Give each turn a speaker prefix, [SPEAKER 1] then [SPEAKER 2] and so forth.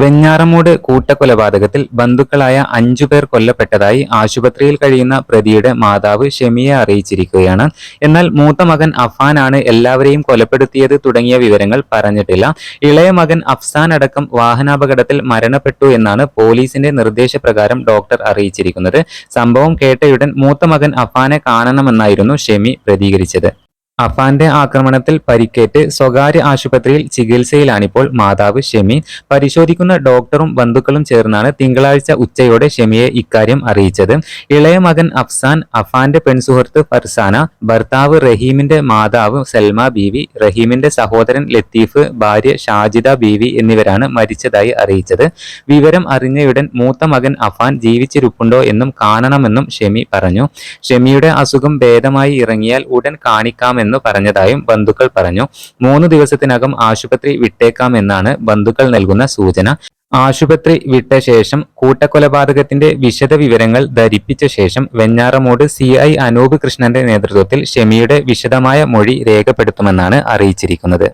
[SPEAKER 1] വെഞ്ഞാറമൂട് കൂട്ടക്കൊലപാതകത്തിൽ ബന്ധുക്കളായ അഞ്ചു പേർ കൊല്ലപ്പെട്ടതായി ആശുപത്രിയിൽ കഴിയുന്ന പ്രതിയുടെ മാതാവ് ഷെമിയെ അറിയിച്ചിരിക്കുകയാണ്. എന്നാൽ മൂത്ത മകൻ അഫാനാണ് എല്ലാവരെയും കൊലപ്പെടുത്തിയത് തുടങ്ങിയ വിവരങ്ങൾ പറഞ്ഞിട്ടില്ല. ഇളയ മകൻ അഫ്സാൻ അടക്കം വാഹനാപകടത്തിൽ മരണപ്പെട്ടു എന്നാണ് പോലീസിന്റെ നിർദ്ദേശപ്രകാരം ഡോക്ടർ അറിയിച്ചിരിക്കുന്നത്. സംഭവം കേട്ടയുടൻ മൂത്ത മകൻ അഫാനെ കാണണമെന്നായിരുന്നു ഷെമി പ്രതികരിച്ചത്. അഫാന്റെ ആക്രമണത്തിൽ പരിക്കേറ്റ് സ്വകാര്യ ആശുപത്രിയിൽ ചികിത്സയിലാണിപ്പോൾ മാതാവ് ഷെമി. പരിശോധിക്കുന്ന ഡോക്ടറും ബന്ധുക്കളും ചേർന്നാണ് തിങ്കളാഴ്ച ഉച്ചയോടെ ഷെമിയെ ഇക്കാര്യം അറിയിച്ചത്. ഇളയ മകൻ അഫ്സാൻ അഫാന്റെ പെൺസുഹൃത്ത് ഫർസാന ഭർത്താവ് റഹീമിന്റെ മാതാവ് സൽമ ബീവി റഹീമിന്റെ സഹോദരൻ ലത്തീഫ് ഭാര്യ ഷാജിദ ബീവി എന്നിവരാണ് മരിച്ചതായി അറിയിച്ചത്. വിവരം അറിഞ്ഞയുടൻ മൂത്ത മകൻ അഫാൻ ജീവിച്ചിരിപ്പുണ്ടോ എന്നും കാണണമെന്നും ഷെമി പറഞ്ഞു. ഷെമിയുടെ അസുഖം ഭേദമായി ഇറങ്ങിയാൽ ഉടൻ കാണിക്കാമെന്ന് പറഞ്ഞതായും ബന്ധുക്കൾ പറഞ്ഞു. മൂന്ന് ദിവസത്തിനകം ആശുപത്രി വിട്ടേക്കാമെന്നാണ് ബന്ധുക്കൾ നൽകുന്ന സൂചന. ആശുപത്രി വിട്ട ശേഷം കൂട്ടക്കൊലപാതകത്തിന്റെ വിശദ വിവരങ്ങൾ ധരിപ്പിച്ച ശേഷം വെഞ്ഞാറമൂട് സി ഐ അനൂപ് കൃഷ്ണന്റെ നേതൃത്വത്തിൽ ഷെമിയുടെ വിശദമായ മൊഴി രേഖപ്പെടുത്തുമെന്നാണ് അറിയിച്ചിരിക്കുന്നത്.